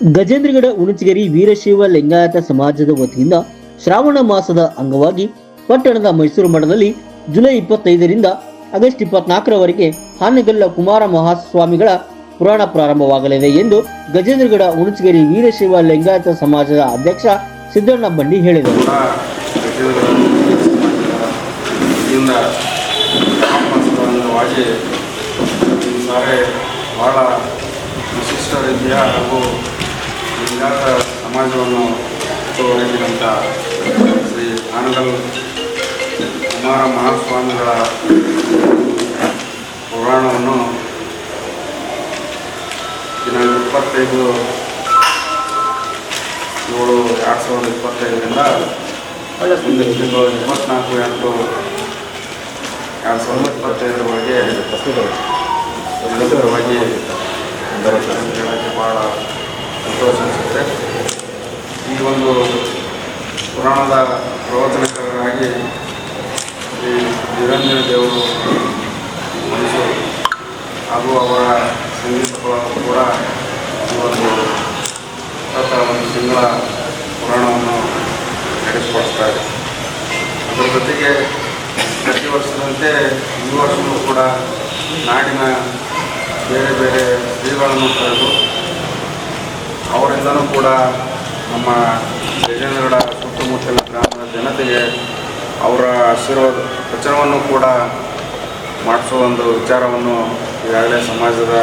ಗಜೇಂದ್ರಗಡ ಉಣಚಗೇರಿ ವೀರಶೈವ ಲಿಂಗಾಯತ ಸಮಾಜದ ವತಿಯಿಂದ ಶ್ರಾವಣ ಮಾಸದ ಅಂಗವಾಗಿ ಪಟ್ಟಣದ ಮೈಸೂರು ಮಠದಲ್ಲಿ ಜುಲೈ ಇಪ್ಪತ್ತೈದರಿಂದ ಆಗಸ್ಟ್ ಇಪ್ಪತ್ನಾಲ್ಕರವರೆಗೆ ಹಾನಗಲ್ಲ ಕುಮಾರ ಮಹಾಸ್ವಾಮಿಗಳ ಪುರಾಣ ಪ್ರಾರಂಭವಾಗಲಿದೆ ಎಂದು ಗಜೇಂದ್ರಗಡ ಉಣಚಗೇರಿ ವೀರಶೈವ ಲಿಂಗಾಯತ ಸಮಾಜದ ಅಧ್ಯಕ್ಷ ಸಿದ್ದಣ್ಣ ಬಂಡಿ ಹೇಳಿದರು. ಭಾಳ ವಿಶಿಷ್ಟ ರೀತಿಯ ಹಾಗೂ ಲಿಂಗಾಯತ ಸಮಾಜವನ್ನು ಹೊರಗಿದಂಥ ಶ್ರೀ ಆನಗಲ್ ಕುಮಾರ ಮಹಾಸ್ವಾಮಿಗಳ ಪುರಾಣವನ್ನು ದಿನಾಂಕ ಇಪ್ಪತ್ತೈದು ಏಳು ಎರಡು ಸಾವಿರದ ಇಪ್ಪತ್ತೈದರಿಂದ ಮುಂದಿನ ತಿಂಗಳು ಇಪ್ಪತ್ನಾಲ್ಕು ಎಂಟು ಎರಡು ಸಾವಿರದ ಇಪ್ಪತ್ತೈದರವರೆಗೆ ಪ್ರಸ್ತುತವಾಗಿ ಬಹಳ ಭಾಳ ಸಂತೋಷ ಈ ಒಂದು ಪುರಾಣದ ಪ್ರವಚನಕಾರರಾಗಿ ಶ್ರೀ ನಿರಂಜನ ದೇವರು ಮನಸ್ಸು ಹಾಗೂ ಅವರ ಸಂಗೀತಗಳನ್ನು ಕೂಡ ಈ ಒಂದು ಒಂದು ತಿಂಗಳ ಪುರಾಣವನ್ನು ನಡೆಸಿಕೊಡ್ತಾ ಇದೆ. ಅದರ ಜೊತೆಗೆ ಪ್ರತಿ ವರ್ಷದಂತೆ ಈ ವರ್ಷವೂ ಕೂಡ ನಾಡಿನ ಬೇರೆ ಬೇರೆ ಶ್ರೀಗಳನ್ನು ಕರೆದು ಅವರಿಂದನೂ ಕೂಡ ನಮ್ಮ ಗಜೇಂದ್ರಗಡ ಸುತ್ತಮುತ್ತಲಿನ ಗ್ರಾಮದ ಜನತೆಗೆ ಅವರ ಆಶೀರ್ವಾದ ವಚನವನ್ನು ಕೂಡ ಮಾಡಿಸುವ ಒಂದು ವಿಚಾರವನ್ನು ಈಗಾಗಲೇ ಸಮಾಜದ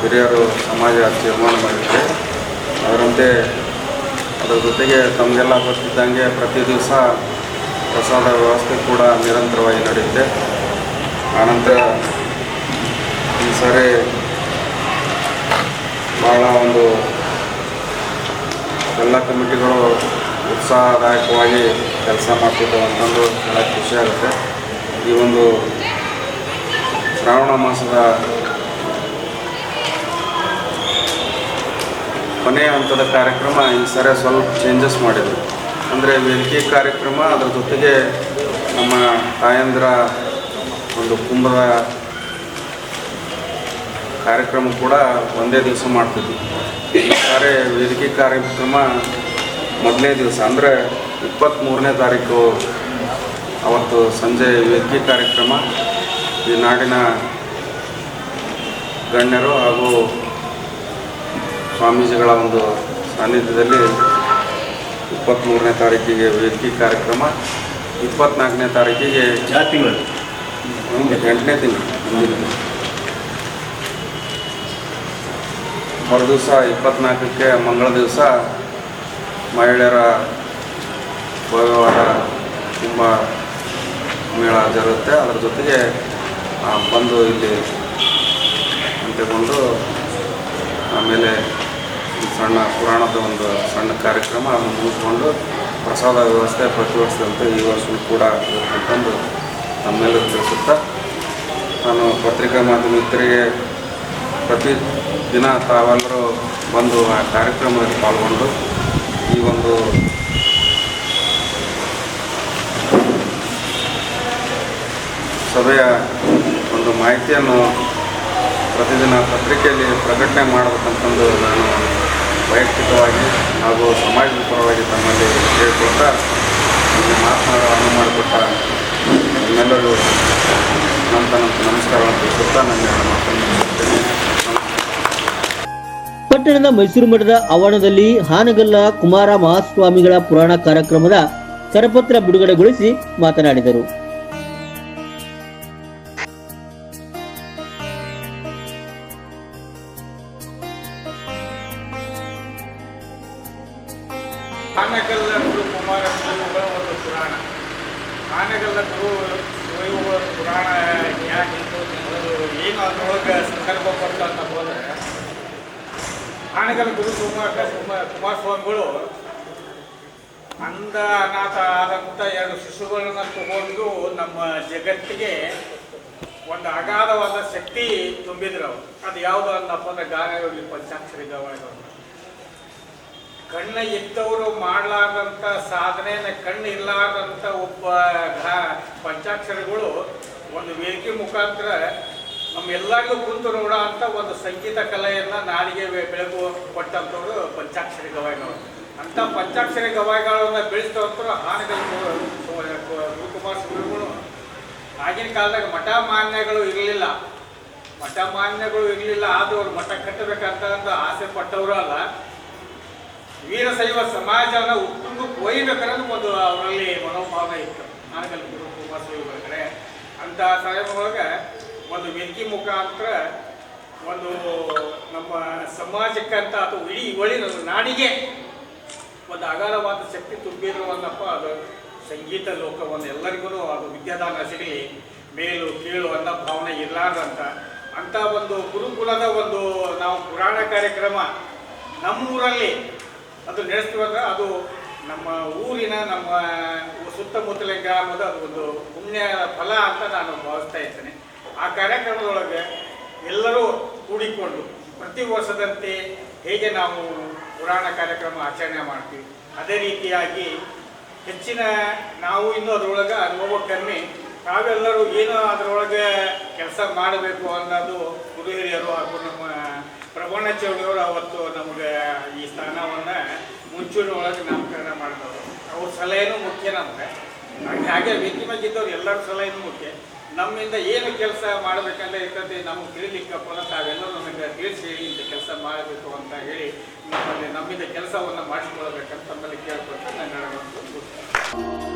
ಹಿರಿಯರು, ಸಮಾಜ ತೀರ್ಮಾನ ಮಾಡಿದ್ದಾರೆ. ಅದರಂತೆ ಅದರ ಜೊತೆಗೆ ತಮಗೆಲ್ಲ ಗೊತ್ತಿದ್ದಂಗೆ ಪ್ರತಿ ದಿವಸ ಪ್ರಸಾದ ವ್ಯವಸ್ಥೆ ಕೂಡ ನಿರಂತರವಾಗಿ ನಡೆಯುತ್ತೆ. ಆನಂತರ ಈ ಸಾರಿ ಭಾಳ ಒಂದು ಎಲ್ಲ ಕಮಿಟಿಗಳು ಉತ್ಸಾಹದಾಯಕವಾಗಿ ಕೆಲಸ ಮಾಡ್ತಿದ್ದವು ಅಂತಂದು ಭಾಳ ಖುಷಿ ಆಗುತ್ತೆ. ಈ ಒಂದು ಶ್ರಾವಣ ಮಾಸದ ಕೊನೆಯ ಹಂತದ ಕಾರ್ಯಕ್ರಮ ಈ ಸರಿ ಸ್ವಲ್ಪ ಚೇಂಜಸ್ ಮಾಡಿದ್ರು ಅಂದರೆ ವೇದಿಕೆ ಕಾರ್ಯಕ್ರಮ, ಅದರ ಜೊತೆಗೆ ನಮ್ಮ ತಾಯಂದ್ರ ಒಂದು ಕುಂಭದ ಕಾರ್ಯಕ್ರಮ ಕೂಡ ಒಂದೇ ದಿವಸ ಮಾಡ್ತಿದ್ವಿ. ಸಾರಿ ವೇದಿಕೆ ಕಾರ್ಯಕ್ರಮ ಮೊದಲನೇ ದಿವಸ ಅಂದರೆ ಇಪ್ಪತ್ತ್ಮೂರನೇ ತಾರೀಕು ಅವತ್ತು ಸಂಜೆ ವೇದಿಕೆ ಕಾರ್ಯಕ್ರಮ. ಈ ನಾಡಿನ ಗಣ್ಯರು ಹಾಗೂ ಸ್ವಾಮೀಜಿಗಳ ಒಂದು ಸಾನ್ನಿಧ್ಯದಲ್ಲಿ ಇಪ್ಪತ್ತ್ಮೂರನೇ ತಾರೀಕಿಗೆ ವೇದಿಕೆ ಕಾರ್ಯಕ್ರಮ. ಇಪ್ಪತ್ತ್ನಾಲ್ಕನೇ ತಾರೀಕಿಗೆ ಎಂಟನೇ ತಿಂಗಳು. ಮುಂದಿನ ಮರು ದಿವಸ ಇಪ್ಪತ್ನಾಲ್ಕಕ್ಕೆ ಮಂಗಳ ದಿವಸ ಮಹಿಳೆಯರ ಭವ್ಯವಾದ ತುಂಬ ಮೇಳ ಜರುತ್ತೆ ಅದರ ಜೊತೆಗೆ ಬಂದು ಇಲ್ಲಿ ಅಂತ್ಯಗೊಂಡು, ಆಮೇಲೆ ಸಣ್ಣ ಪುರಾಣದ ಒಂದು ಸಣ್ಣ ಕಾರ್ಯಕ್ರಮ ಅದನ್ನು ಮುಗಿಸ್ಕೊಂಡು ಪ್ರಸಾದ ವ್ಯವಸ್ಥೆ ಪ್ರತಿ ವರ್ಷದಂತೆ ಈ ವರ್ಷವೂ ಕೂಡ ಇರ್ತಕ್ಕಂದು ನಮ್ಮೆಲ್ಲರೂ ತಿಳಿಸುತ್ತಾ, ನಾನು ಪತ್ರಿಕಾ ಮಾಧ್ಯಮಿಕರಿಗೆ ಪ್ರತಿ ದಿನ ತಾವೆಲ್ಲರೂ ಬಂದು ಆ ಕಾರ್ಯಕ್ರಮದಲ್ಲಿ ಪಾಲ್ಗೊಂಡು ಈ ಒಂದು ಸಭೆಯ ಒಂದು ಮಾಹಿತಿಯನ್ನು ಪ್ರತಿದಿನ ಪತ್ರಿಕೆಯಲ್ಲಿ ಪ್ರಕಟಣೆ ಮಾಡಬೇಕಂತಂದು ನಾನು ವೈಯಕ್ತಿಕವಾಗಿ ಹಾಗೂ ಸಮಾಜದ ಪರವಾಗಿ ತಮ್ಮಲ್ಲಿ ಕೇಳಿಕೊಳ್ತಾ ನಿಮಗೆ ಮಾತನಾಡೋ ಅನುವು ಮಾಡಿಕೊಟ್ಟ ನಿಮ್ಮೆಲ್ಲರೂ ನನ್ನ ನಮಸ್ಕಾರವನ್ನು ತಿಳಿಸುತ್ತಾ ನನ್ನ ಮಾತನ್ನು. ಪಟ್ಟಣದ ಮೈಸೂರು ಮಠದ ಆವರಣದಲ್ಲಿ ಹಾನಗಲ್ಲ ಕುಮಾರ ಮಹಾಸ್ವಾಮಿಗಳ ಪುರಾಣ ಕಾರ್ಯಕ್ರಮದ ಕರಪತ್ರ ಬಿಡುಗಡೆಗೊಳಿಸಿ ಮಾತನಾಡಿದರು. ಕುಮಾರ ಪುರಾಣ. ಪುರಾಣ ಯಾಕೆ ಏನು ಅದರೊಳಗೆ ಸಂದರ್ಭ ಪಡ್ತಾ ಅಂತ ಹೋದರೆ ಆನೆಗಲ್ಲ ಗುರು ಕುಮಾರ ಅಂಧ ಅನಾಥ ಆದಂಥ ಎರಡು ಶಿಶುಗಳನ್ನು ತಗೊಂಡು ನಮ್ಮ ಜಗತ್ತಿಗೆ ಒಂದು ಅಗಾಧವಾದ ಶಕ್ತಿ ತುಂಬಿದ್ರು ಅವರು. ಅದು ಯಾವುದು ಅನ್ನಪ್ಪ ಅಂದ್ರೆ ಗಾನಗಳಲ್ಲಿ ಪಂಚಾಕ್ಷರಿ ಗವಾಯಿಗಳು ಕಣ್ಣ ಇದ್ದವರು ಮಾಡಲಾರ್ದಂಥ ಸಾಧನೆನ ಕಣ್ಣು ಇಲ್ಲಾರ್ದಂಥ ಒಬ್ಬ ಘಾ ಪಂಚಾಕ್ಷರಗಳು ಒಂದು ವೇದಿಕೆ ಮುಖಾಂತರ ನಮ್ಮೆಲ್ಲರಿಗೂ ಕುಂತು ನೋಡೋ ಅಂತ ಒಂದು ಸಂಗೀತ ಕಲೆಯನ್ನ ನಾಡಿಗೆ ಬೆಳಕು ಕೊಟ್ಟಂಥವ್ರು ಪಂಚಾಕ್ಷರಿ ಗವಾಯಿಗಳು. ಅಂತ ಪಂಚಾಕ್ಷರಿ ಗವಾಯಿಗಳನ್ನ ಬೆಳೆಸಿದವಂತರು ಹಾನಗಲ್ ಗುರುಕುಮಾರ ಸ್ವಾಮಿಗಳು. ಆಗಿನ ಕಾಲದಾಗ ಮಠ ಮಾನ್ಯಗಳು ಇರಲಿಲ್ಲ. ಮಠ ಮಾನ್ಯಗಳು ಇರಲಿಲ್ಲ, ಆದರೂ ಅವ್ರು ಮಠ ಕಟ್ಟಬೇಕಂತ ಆಸೆ ಪಟ್ಟವರು ಅಲ್ಲ. ವೀರಶೈವ ಸಮಾಜನ ಉತ್ತುಂಗು ಕೊಯ್ಬೇಕನ್ನೋದು ಒಂದು ಅವರಲ್ಲಿ ಮನೋಭಾವನೆ ಇತ್ತು. ಹಾನಗಲ್ ಗುರುಕುಮಾರ ಸ್ವಾಮಿಗಳ ಕಡೆ. ಅಂತ ಸಮಯದೊಳಗೆ ವೇದಿಕೆ ಮುಖಾಂತರ ಒಂದು ನಮ್ಮ ಸಮಾಜಕ್ಕಂತ ಅಥವಾ ಇಡೀ ಒಳಿ ನಮ್ಮ ನಾಡಿಗೆ ಒಂದು ಅಗಾಧವಾದ ಶಕ್ತಿ ತುಂಬಿರುವಂತಪ್ಪ ಅದು ಸಂಗೀತ ಲೋಕವನ್ನು ಎಲ್ಲರಿಗೂ ಅದು ವಿದ್ಯಾದಾನ ಸಿಗಲಿ ಮೇಲು ಕೀಳು ಅನ್ನೋ ಭಾವನೆ ಇರಲಾರ್ದಂತ ಅಂತ ಒಂದು ಗುರುಕುಲದ ಒಂದು ನಾವು ಪುರಾಣ ಕಾರ್ಯಕ್ರಮ ನಮ್ಮೂರಲ್ಲಿ ಅದು ನಡೆಸ್ತೀವಂದ್ರೆ ಅದು ನಮ್ಮ ಊರಿನ ನಮ್ಮ ಸುತ್ತಮುತ್ತಲಿನ ಗ್ರಾಮದ ಅದು ಒಂದು ಪುಣ್ಯ ಫಲ ಅಂತ ನಾನು ಭಾವಿಸ್ತಾ ಇದ್ದೇನೆ ಆ ಕಾರ್ಯಕ್ರಮದೊಳಗೆ ಎಲ್ಲರೂ ಕೂಡಿಕೊಂಡು ಪ್ರತಿ ವರ್ಷದಂತೆ ಹೇಗೆ ನಾವು ಪುರಾಣ ಕಾರ್ಯಕ್ರಮ ಆಚರಣೆ ಮಾಡ್ತೀವಿ, ಅದೇ ರೀತಿಯಾಗಿ ಹೆಚ್ಚಿನ ನಾವು ಇನ್ನೂ ಅದರೊಳಗೆ ಅನುಭವ ಕಮ್ಮಿ ತಾವೆಲ್ಲರೂ ಏನು ಅದರೊಳಗೆ ಕೆಲಸ ಮಾಡಬೇಕು ಅನ್ನೋದು ಗುರು ಹಿರಿಯರು ಹಾಗೂ ನಮ್ಮ ಪ್ರಬಣ್ಣ ಚೌಡಿಯವರು ಅವತ್ತು ನಮಗೆ ಈ ಸ್ಥಾನವನ್ನು ಮುಂಚೂಣಿ ಒಳಗೆ ನಾಮಕರಣ ಮಾಡಿದವರು. ಅವ್ರ ಸಲಹೆನೂ ಮುಖ್ಯ ನಮಗೆ. ಹಾಗೆ ವೇದಿಕೆ ಮೇಲೆ ಎಲ್ಲರ ಸಲಹೆಯೂ ಮುಖ್ಯ. ನಮ್ಮಿಂದ ಏನು ಕೆಲಸ ಮಾಡಬೇಕಂತ ಇರ್ತದೆ ನಮಗೆ ತಿಳಿಲಿಕ್ಕಪ್ಪ ತಾವೆಲ್ಲರೂ ನಮಗೆ ತಿಳಿಸಿ ಇಂಥ ಕೆಲಸ ಮಾಡಬೇಕು ಅಂತ ಹೇಳಿ ನಮ್ಮಲ್ಲಿ ನಮ್ಮಿಂದ ಕೆಲಸವನ್ನು ಮಾಡಿಸ್ಕೊಳ್ಬೇಕಂತ ನಮ್ಮಲ್ಲಿ ಕೇಳ್ಕೊಳ್ತಾ ನನ್ನ ಒಂದು